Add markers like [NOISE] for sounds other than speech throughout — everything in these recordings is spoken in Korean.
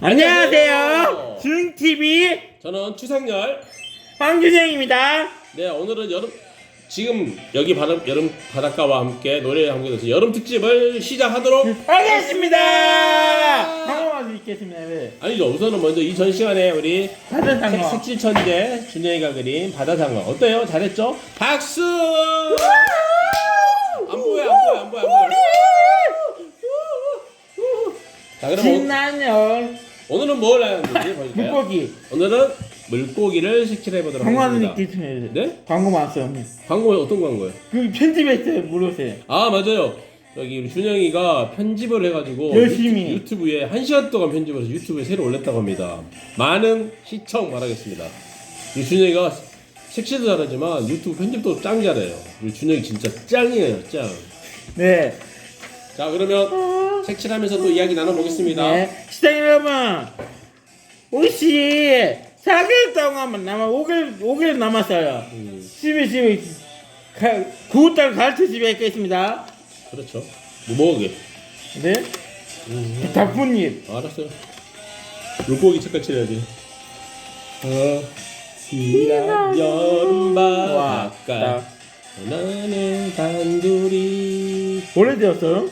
안녕하세요. 중TV 저는 추상열. 황준영입니다. 네, 오늘은 여름 지금 여기 바람, 여름 바닷가와 함께 노래와 함께 돼서 여름 특집을 시작하도록 [LAUGHS] 하겠습니다. 한번만 읽겠습니다. 네. 아니죠. 우선은 먼저 이전 시간에 우리 바다 색- 상어. 색칠 천재 준영이가 그린 바다상어 어때요? 잘했죠? 박수! 안 보여, 안 보여, 안 보여, 안 보여. 자, 그럼 신난열 오, 오늘은 뭘 하는지 볼까요? 물고기. 오늘은 물고기를 색칠해 보도록 광고하는 하겠습니다. 있겠습니다. 네? 광고 많았어요. 광고 어떤 광고요? 그 편집했어요. 물으세요. 아 맞아요. 여기 우리 준영이가 편집을 해가지고 열심히. 유튜, 유튜 브에 한 시간 동안 편집을 해서 유튜브에 새로 올렸다고 합니다. 많은 시청 바라겠습니다. 우리 준영이가 색칠도 잘하지만 유튜브 편집도 짱 잘해요. 우리 준영이 진짜 짱이에요, 짱. 네. 자 그러면 색칠하면서 또 이야기 나눠보겠습니다. 네. 시청 여러분. 혹시 4개월 동안 남아 5개월 5개월 남았어요. 음, 10일 10일 9월달 가르쳐 집에 있겠습니다. 그렇죠. 뭐 먹게. 네. 닭분잎. 알았어요. 물고기 색깔 칠해야지. 어, 이란 여름 바닷가 나는 단둘이 오래되었어요?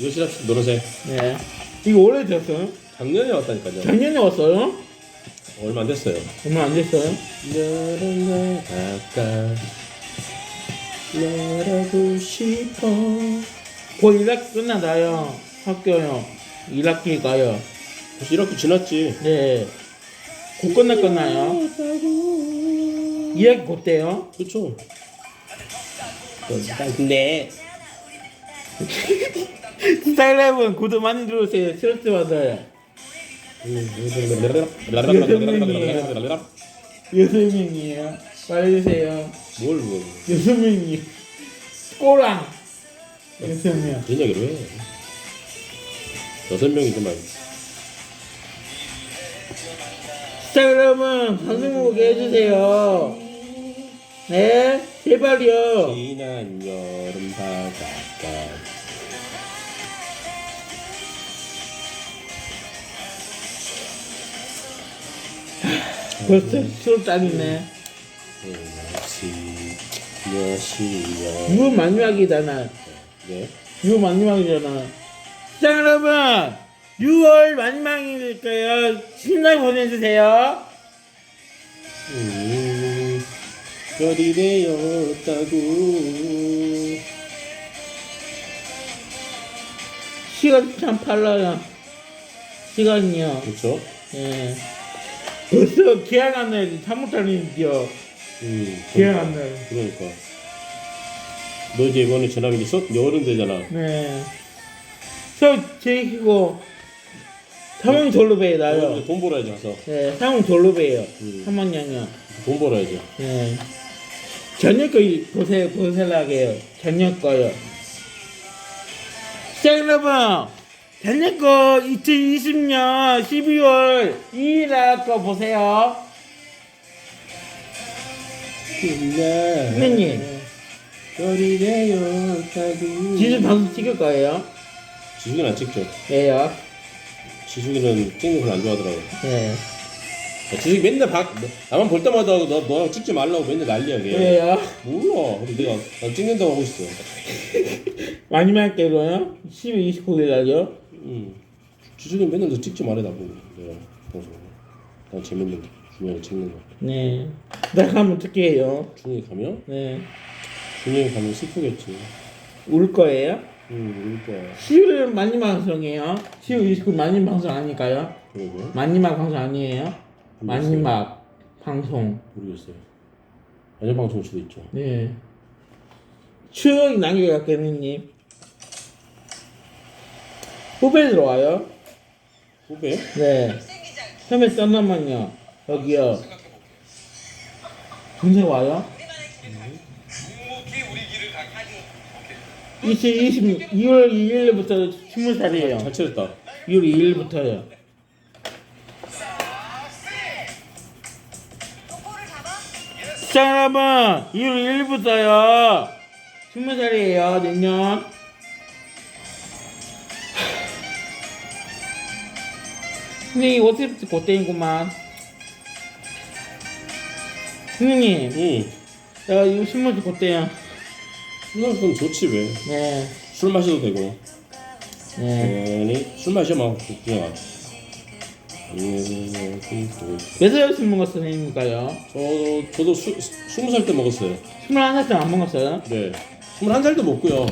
요시랍시 노란색 네. 이거 오래되었어요? 작년에 왔다니까요. 작년에 왔어요? 얼마 안 됐어요. 얼마 안 됐어요? 여름 바닷가 날아고 싶어. 곧 1학기 끝나나요? 학교요. 1학기 가요. 벌써 이렇게 지났지. 네. 곧 끝날 거나요? 2학기 곧 돼요? 그렇죠. [LAUGHS] 스타일랩은 구독 많이 들어오세요. 스트레스 받아요. 여섯 명이에요. 말해주세요. 뭘 뭘? 여섯 명이요. 꼬랑. 여섯 명. 그런 얘기를 해. 여섯 명이지만 스타일랩은 방송 보게 해주세요. 네? 제발요. 지난 여름 바닷가 벌써 10월달이네. 여시 여시여 6월 마지막이잖아. 네 6월 마지막이잖아. 시청 여러분, 6월 마지막일 거예요. 신나게 보내주세요. 음, 별이 되었다고 시간 참 빨라요. 시간이요. 그렇죠? 예. 벌써 계약한 날 잘못 달리는데요. 음, 계약한 날. 그러니까 너 이제 이번에 전화기 있어? 여름 되잖아 네. 저 제이고 사몽 졸로베에 너 나요. 이제 돈 벌어야지 가서 네, 사몽 졸로베예요. 음. 한만냥요. 돈 벌어야지 네. 저녁 거 보세 보세라게요. 저녁 거요. 시청 여러분, 거 2020년 12월 2일 날 거 보세요. 선생님, 되었다고 지금 방송 찍을 거예요. 지숙이는 안 찍죠 예요. 지숙이는 찍는 걸 안 좋아하더라고 네. 지숙이 맨날 박 나만 볼 때마다 너, 너랑 찍지 말라고 맨날 난리야 걔 왜요? 몰라 근데 내가 난 찍는다고 하고 있어 마지막 때로요? 12, 29일 날요? 응. 지숙이 맨날 너 찍지 말해 나보고 내가 방송 난 재밌는 거 중요한 찍는 거 네. 나 가면 어떻게 해요? 중이 가면 네. 중이 가면 슬프겠지 울 거예요? 응 울 거야 10일 마지막 방송이에요? 10월 29일 마지막 방송 아닐까요? 그러고 마지막 방송 아니에요? 마지막 방송. 모르겠어요 마지막 방송일 수도 있죠 네. 추억이 남겨갔겠느님. 후배 들어와요? 후배? 네. 처음에 썬나만요. 여기요. 군대 와요? 2020, 2월 2일부터 20살이에요. 잘 칠했다 6월 2일부터요. 시청 여러분, 2월 1일부터요. 20살이에요, 내년. 선생님 어제부터 고땡이구만. 선생님, 응. 야 이거 술 마시 고땡이야. 술 마시면 좋지 왜? 네, 술 마셔도 되고. 네. 아니 술 마셔 막 그냥. 음, 몇살술 먹었어 선생님가요? 저 저도 수, 스무 살 때 먹었어요. 스물한 살때 안 먹었어요? 네. 스물한 살도 먹고요.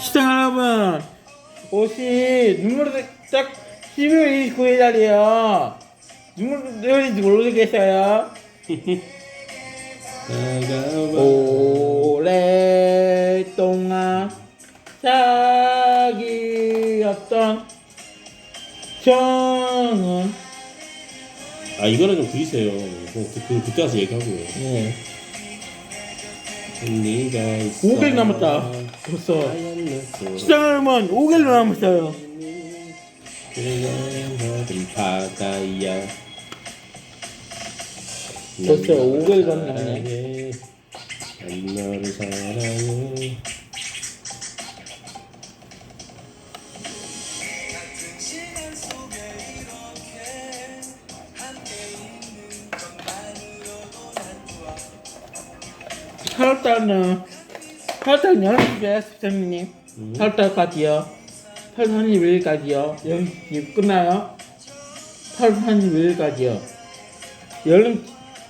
시청 여러분, 옷이 눈물이 딱 12월 29일 날이에요. 눈물 흘리지 모르겠어요. 오랫동안 사귀었던 정은 아 이거는 좀 그리세요. 그, 그, 그때 와서 얘기하고요. 네. 네가 있어. 500 남았다. 벌써. 하얀 여러분, 5개월 남았어요. 그냥 모든 바다야. 벌써 난 5개월 너를 남았네. 사랑해. 난 너를 사랑해. 팔월달은 8월달 연습이에요, 시청님. 음. 8월달까지요. 8월 31일까지요. 연습 끝나요. 8월 31일까지요. 여름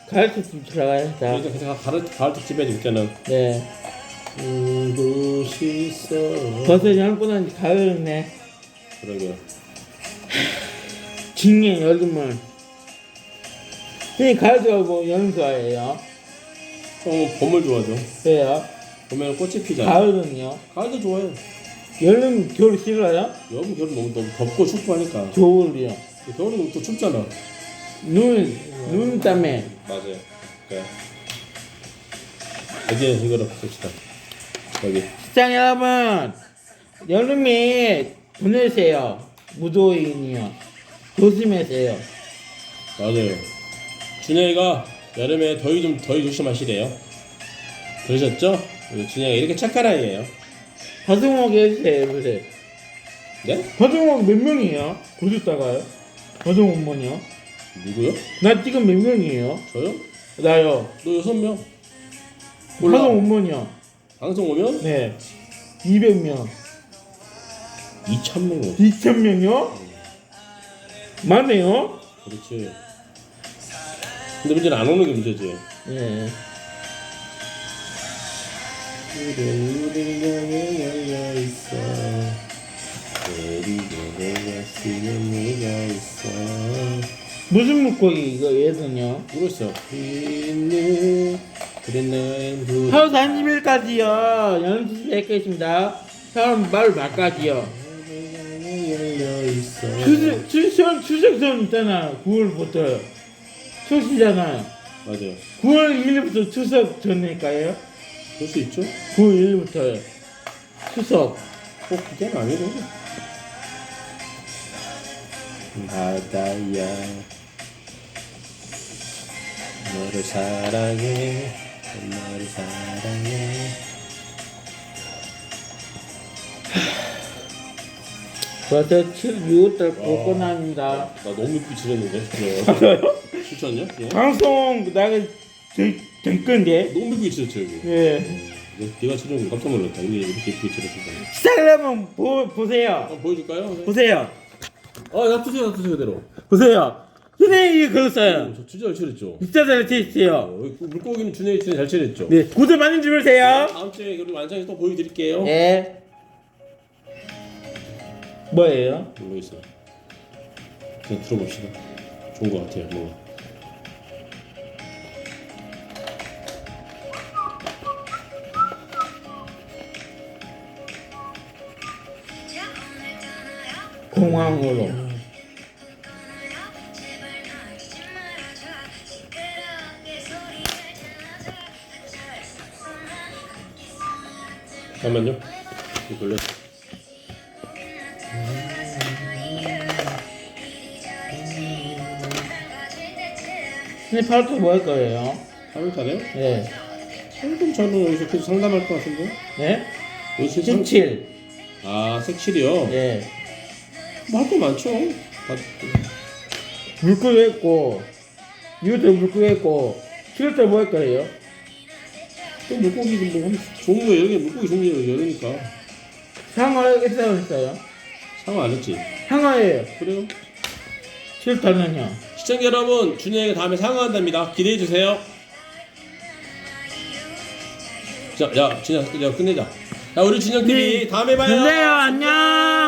가을에 좀 들어가요. 자, 그래서 그래서 가을 가을 특집에 그때는 네. 울고 싶어. 벌써 여름 끝나니 가을이네. 그러게. 징해 여름을. 선생님 가을 좋아하고 여름 좋아해요. 어 봄을 좋아하죠. 왜요? 봄에는 꽃이 피잖아. 가을은요? 가을도 좋아요. 여름 겨울 싫어요? 여름 겨울 너무 너무 덥고 춥고 하니까. 겨울이요. 겨울은 또 춥잖아. 눈, 눈 때문에. 맞아요. 그래. 이제 이거로 봅시다. 여기. 시청 여러분, 여름에 보내세요. 무더위니요. 조심하세요. 맞아요. 준영이가 여름에 더위 좀 더위 조심하시래요. 들으셨죠? 우리 준영이가 이렇게 착한 아이예요. 바둑목에 해주세요, 요새. 네? 바둑목 몇 명이에요? 고셨다가요? 바둑목 뭐요? 누구요? 나 지금 몇 명이에요? 저요? 나요. 너 여섯 명. 바둑목 뭐요? 방송 오면 네. 200명. 2천 명. 2,000명이요? 많네요? 그렇지. 근데 문제는 안 오는 게 문제지. 네. 우리 우리 향해 열려 있어. 네가. 무슨 물고기 이거 얘는요? 모르겠어. 있는 그래 4월 30일까지요. 연습했겠습니다. 4월 말 말까지요. 추석, 추석, 추석전 있잖아. 9월부터. 추석이잖아요. 맞아요. 9월 1일부터 추석 전일까요? 그럴 수 있죠. 9월 1일부터 추석. 꼭 그게는 아니고. 바다야. 너를 사랑해. 너를 사랑해. 벌써 7, 6월달 볼 뻔합니다. 나 너무. 맞아요? 추천요? [LAUGHS] 예? 방송 나가 저기 잠깐데. 너무 이쁘게 지렸죠 여기. 예. 네가 지른 거 깜짝 놀랐다. 근데 이렇게 지렸어. 시작하려면 보, 보세요. 한번 보여줄까요? 보세요. 어, 놔두세요, 놔두세요 그대로. 보세요. 선생님이 그랬어요. 저 진짜 잘 칠했죠. 진짜 잘. 어, 여기 물고기는 준영이 준영이 잘 칠했죠. 네, 구독 많이 눌러주세요. 다음 주에 그리고 완성해서 또 보여드릴게요. 네. 뭐예요? 모르겠어요. 그냥 들어봅시다. 좋은 것 같아요, 뭔가. 공항으로. 잠깐만요. 이거 걸렸어. 근데 팔도 뭐 할 거예요? 3일 달에요? 네. 조금 저는 여기서 계속 상담할 것 같은데? 네? 여기서 상... 17. 아, 색칠이요? 네. 거 많죠? 물고기 했고 유튜브 물고기 했고 실제 뭐할 거예요? 또 물고기 뭐 여러 개 물고기 종류가 여러니까 상어 했다고 했어요? 상관 안 했지. 상어예요 그래요? 실타는요 시청자 여러분, 준영이가 다음에 상황한답니다. 기대해 주세요. 자, 야, 진영, 야 끝내자. 자, 우리 준영 TV 다음에 봐요. 근데요 안녕